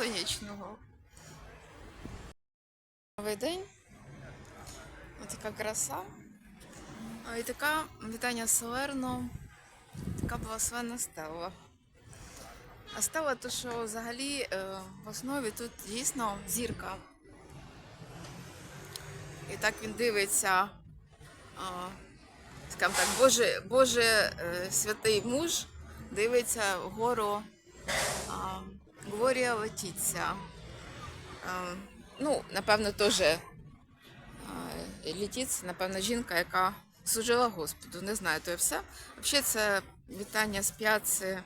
сонячного. Новий день. Ось така краса. І така вітання Салерно. Така благословенна стела. А стела, то що взагалі е, в основі тут дійсно зірка. І так він дивиться, скажімо так, Боже, Боже е, святий муж дивиться вгору Глорія Летіця. Ну, напевно, теж Летіця, напевно, жінка, яка служила Господу. Не знаю, то і все. Взагалі, це вітання з п'яци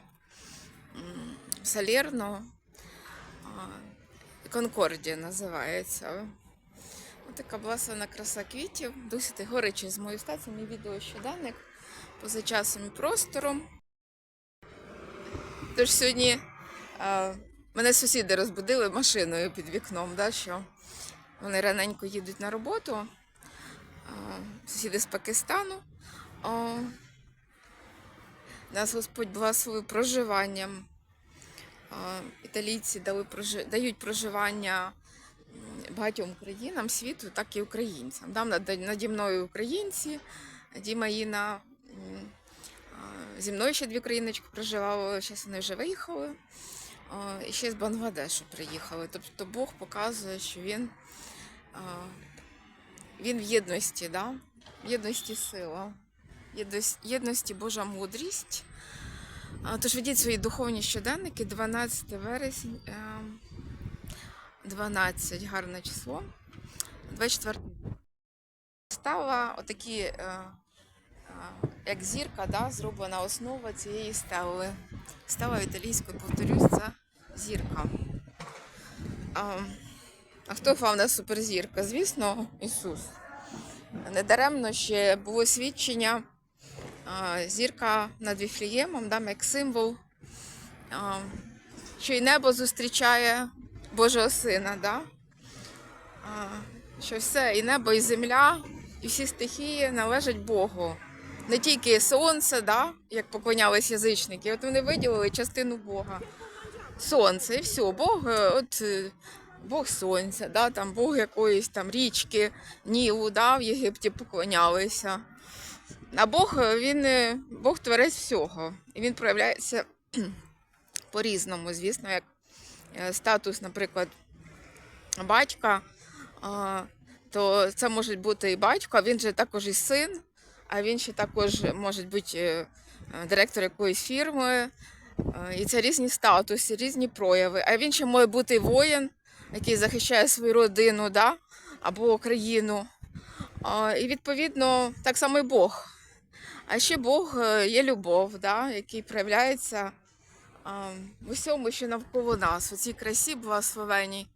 м, Салерно. Конкордія називається. Ось така благословена краса квітів. Досить горичі з моєю стацією, мій відео щоденник поза часом і простором. Тож сьогодні мене сусіди розбудили машиною під вікном, да, що вони раненько їдуть на роботу. Сусіди з Пакистану. Нас Господь благословив проживанням. Італійці дали, дають проживання багатьом країнам світу, так і українцям. Там наді мною українці, Діма Іна. Зі мною ще дві країночки проживали, зараз вони вже виїхали. І ще з Бангладешу приїхали. Тобто Бог показує, що він, він в єдності, да? в єдності сила, єдності, єдності Божа мудрість. Тож ведіть свої духовні щоденники, 12 вересня, е, 12, гарне число. 24 стала отакі, е, як зірка, да, зроблена основа цієї стели. Стела італійською, повторюсь, це зірка. А, а хто впав на суперзірка? Звісно, Ісус. Недаремно ще було свідчення зірка над Віфліємом, да, як символ, що й небо зустрічає Божого Сина. Да? Що все, і небо, і земля, і всі стихії належать Богу. Не тільки сонце, да, як поклонялись язичники, от вони виділили частину Бога. Сонце, і все, Бог, е, от е, Бог сонця, да, там Бог якоїсь там річки, Нілу, да, в Єгипті поклонялися. А Бог, е, він Бог творець всього. І він проявляється по-різному, звісно, як статус, наприклад, батька, то це може бути і батько, а він же також і син, а він ще також може бути е, е, директор якоїсь фірми. Е, І це різні статуси, різні прояви. А він ще може бути воїн, який захищає свою родину да? або країну. І відповідно так само і Бог. А ще Бог є любов, да? який проявляється в усьому, що навколо нас, у цій красі благословенній.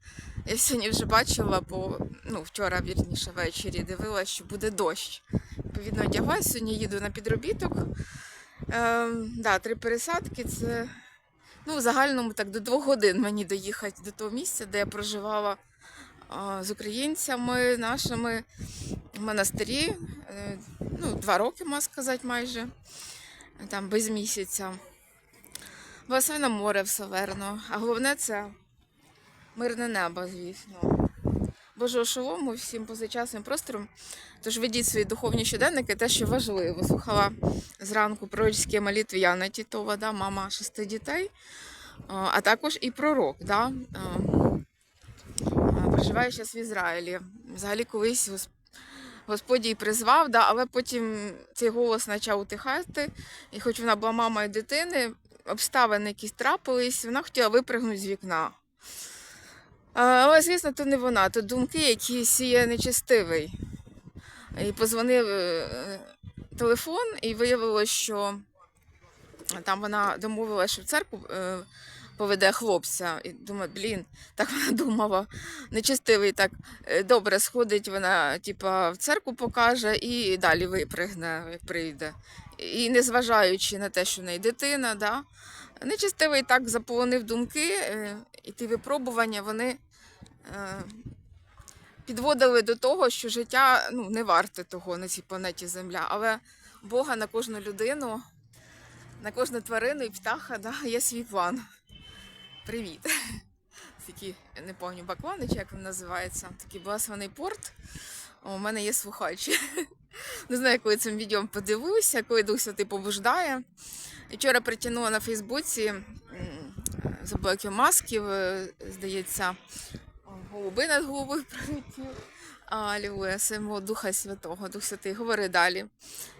Я сьогодні вже бачила, бо ну, вчора, вірніше, ввечері дивилася, що буде дощ. Відповідно, одяглась, сьогодні їду на підробіток. Ем, да, три пересадки це ну, в загальному так до двох годин мені доїхати до того місця, де я проживала а, з українцями нашими в монастирі. Е, ну, два роки, можна сказати, майже, там без місяця. Басейне море все верно. А головне це мирне небо, звісно. Божого шолому всім позачасним простором. Тож ведіть свої духовні щоденники, те, що важливо. Слухала зранку пророчські молитви Яна Тітова, да, мама шести дітей, а також і пророк. Да, проживає зараз в Ізраїлі. Взагалі колись Господь її призвав, да, але потім цей голос почав утихати. І хоч вона була мамою дитини, обставини якісь трапились, вона хотіла випригнути з вікна. А, Але, звісно, то не вона, то думки, які сіє нечестивий. І позвонив е, телефон, і виявилося, що там вона домовилася, що в церкву е, поведе хлопця. І думаю, блін, так вона думала. Нечестивий так е, добре сходить, вона типа, в церкву покаже і далі випригне, прийде. І незважаючи на те, що в неї дитина, да, нечестивий так заполонив думки, е, і ті випробування вони е, підводили до того, що життя ну, не варте того на цій планеті Земля. Але Бога на кожну людину, на кожну тварину і птаха да, є свій план. Привіт! такі, не пам'ятаю, баклани, чи як він називається, такий благословений порт. У мене є слухачі. Не знаю, коли цим відео подивлюся, коли Дух Святий побуждає. І вчора притягнула на Фейсбуці забула масків, е, здається, голуби над головою пролетів. Алілуя, символ Духа Святого, Дух Святий, говори далі.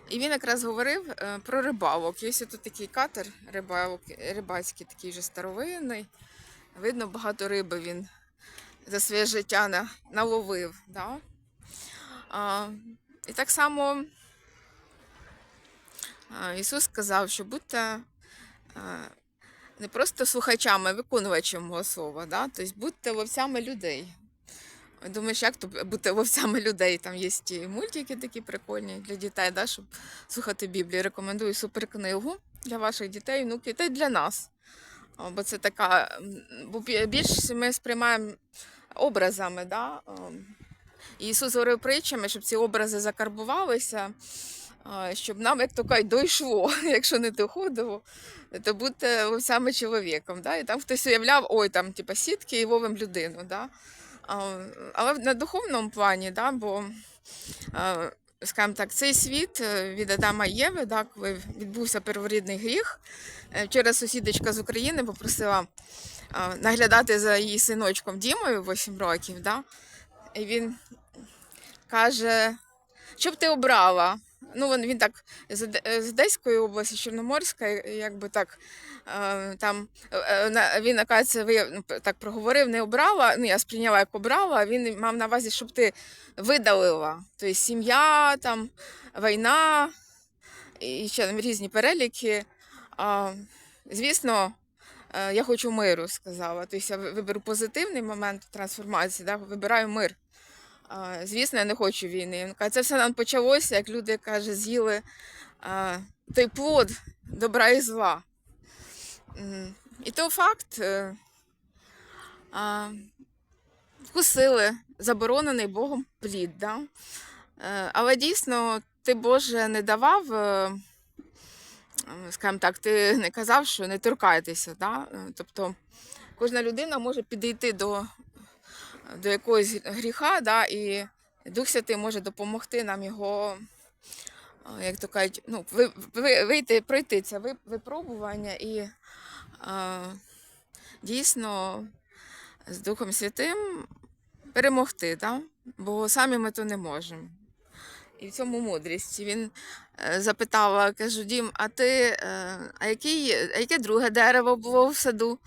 І він якраз говорив е, про рибалок. Є тут такий катер рибалок, рибацький, такий вже старовинний. Видно, багато риби він за своє життя наловив. Да? А, і так само Ісус сказав, що будьте не просто слухачами, а виконувачем мого слова. Да? Тобто будьте вовцями людей. Думаєш, як то бути вовцями людей? Там є ті мультики такі прикольні для дітей, да, щоб слухати Біблію. Рекомендую суперкнигу для ваших дітей, внуків та й для нас. Бо це така, бо бі- більш ми сприймаємо образами. Да? і Ісус говорив притчами, щоб ці образи закарбувалися, щоб нам, як то кажуть, дійшло. Якщо не доходило, то будьте вовцями чоловіком. Да? І там хтось уявляв, ой, там, типа, сітки і ловим людину. Да? Але на духовному плані, да, бо, скажімо так, цей світ е, від Адама Єви, да, коли відбувся перворідний гріх. е, Вчора сусідочка з України попросила наглядати за її синочком Дімою 8 років. Да? І він каже, що б ти обрала? Ну, він, він так з, з Одеської області, Чорноморська, якби так е, там е, е, він, ну, так проговорив, не обрала. Ну, я сприйняла як обрала, він мав на увазі, щоб ти видалила. Тобто сім'я, там, війна і ще там різні переліки. А, звісно, е, я хочу миру, сказала. Тобто я виберу позитивний момент трансформації, да? вибираю мир. А, Звісно, я не хочу війни. Він Це все нам почалося, як люди каже, з'їли а, той плод добра і зла. І то факт. е, а, Вкусили заборонений Богом плід. Да? Е, Але дійсно, ти Боже не давав, е, скажімо так, ти не казав, що не торкайтеся. Да? Тобто кожна людина може підійти до до якогось гріха, да, і Дух Святий може допомогти нам його, як то кажуть, ну, ви, ви, вийти, пройти це випробування і а, дійсно з Духом Святим перемогти, да? бо самі ми то не можемо. І в цьому мудрість. Він е, запитав, кажу, Дім, а ти, е, а, який, а яке друге дерево було в саду?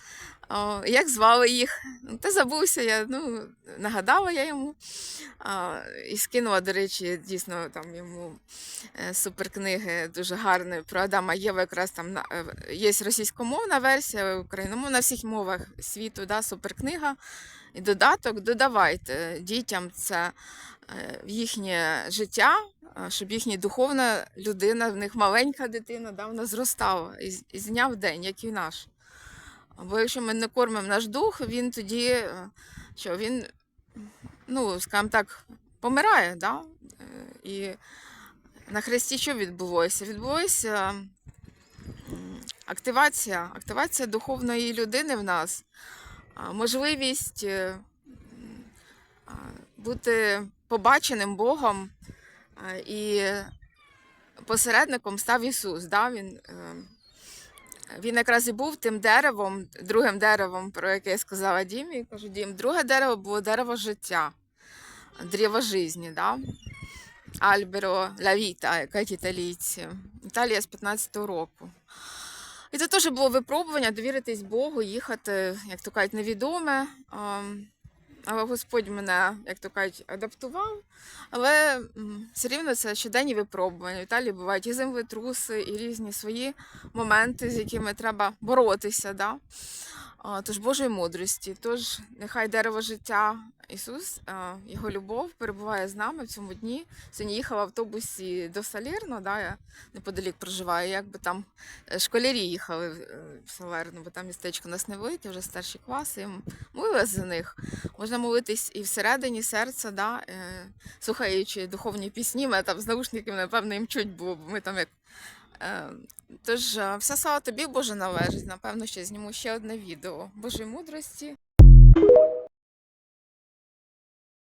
О, як звали їх? Ну, Та забувся я, ну, нагадала я йому. А, і скинула, до речі, дійсно там йому е, суперкниги дуже гарні про Адама і Єву. Якраз там е, є російськомовна версія, україномовна на всіх мовах світу, да, суперкнига. І додаток додавайте дітям це е, в їхнє життя, щоб їхня духовна людина, в них маленька дитина, да, вона зростала із, із дня в день, як і наш. Бо якщо ми не кормимо наш дух, він тоді, е, що він, ну, скажімо так, помирає. Да? Е, І на Христі що відбулося? Відбулося активація, активація духовної людини в нас, можливість е, бути побаченим Богом і посередником став Ісус. Да? Він, він якраз і був тим деревом, другим деревом, про яке я сказала Дімі. Кажу, Дім, друге дерево було дерево життя, древо житті, да? Альберо Лавіта, як італійці. Італія з 15-го року. І це теж було випробування довіритись Богу, їхати, як то кажуть, невідоме. Але Господь мене, як то кажуть, адаптував. Але все рівно це щоденні випробування. В бувають і землетруси, і різні свої моменти, з якими треба боротися. Да? Тож Божої мудрості. Тож нехай дерево життя Ісус, Його любов перебуває з нами в цьому дні. Сьогодні їхала в автобусі до Салірно, да, я неподалік проживаю. Якби там е, школярі їхали в е, Салерно, бо там містечко у нас невелике, вже старші класи. Молилась за них. Можна молитись і всередині серця, да, е, слухаючи духовні пісні, мене там з наушників, напевно, їм чуть було, бо ми там як. Е, Тож все вся слава тобі, Боже, належить. Напевно, ще зніму ще одне відео Божої мудрості.